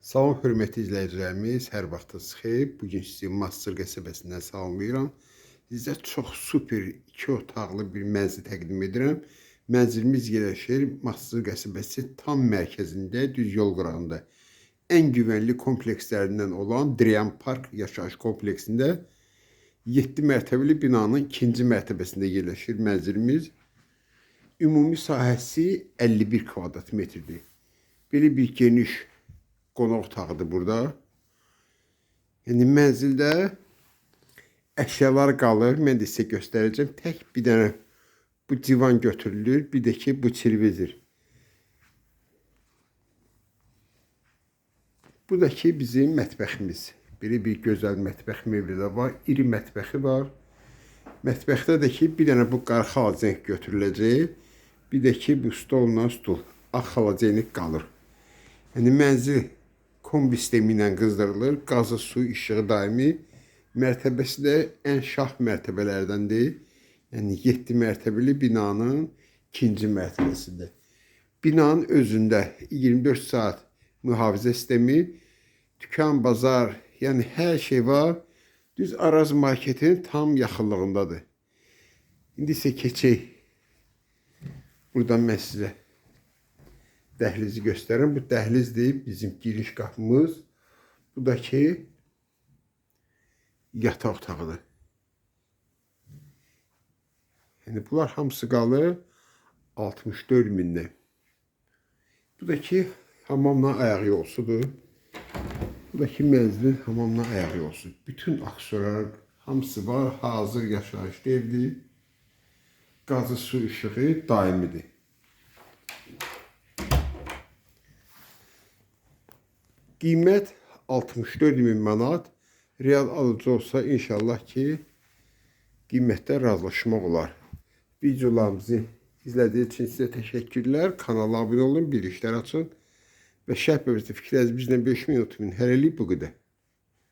Salam hörmətli izləyicilərimiz, hər vaxtınız xeyir. Bu gün sizi Masır qəsəbəsindən salamlayıram. Sizə çox super iki otaqlı bir mənzil təqdim edirəm. Mənzilimiz yerləşir Masır qəsəbəsi tam mərkəzində, düz yol qırağında. Ən güvənli komplekslərindən olan Drian Park yaşayış kompleksində 7 mərtəbəli binanın ikinci mərtəbəsində yerləşir mənzilimiz. Ümumi sahəsi 51 kvadrat metrdir. Belə bir geniş qonaq otağıdır burada. Yəni mənzildə əşyalar qalır. Mən də sizə göstərəcəm. Tək bir dənə bu divan götürülür, bir də ki bu televizor. Bu da ki bizim mətbəximiz. Belə bir gözəl mətbəx mebeli də var. İri mətbəxi var. Mətbəxdə də ki bir dənə bu qara xaladenik götürüləcək. Bir də ki bu stolla stul. Ağ xaladenik qalır. Yəni mənzil kombi sistemi ilə qızdırılır. Qazı, su, işığı daimi. Mərtəbəsi də ən şah mərtəbələrdəndir. Yəni 7 mərtəbəli binanın ikinci mərtəbəsidir. Binanın özündə 24 saat mühafizə sistemi, dükan, bazar, yəni hər şey var. Düz Araz marketin tam yaxınlığındadır. İndi isə keçək. Buradan mən sizə dəhlizi göstərirəm. Bu dəhlizdir bizim giriş qapımız. Bu da ki yataq otağıdır. Yəni bunlar hamısı qalır 64 mindən. Bu da ki hamamla ayaq yolsudur. Bu da ki mənzilin hamamla ayaq yolsu. Bütün aksesuarlar hamısı var. Hazır yaşayış evdir. Qazı su işığı daimidir. Qiymət 64 min manat. Real alıcı olsa inşallah ki qiymətdə razılaşmaq olar. Videolarımızı izlədiyiniz üçün sizə təşəkkürlər. Kanala abunə olun, bildirişlər açın və şərh bölgəsində fikirlərinizi bizlə bölüşməyi unutmayın. Hələlik bu qədər.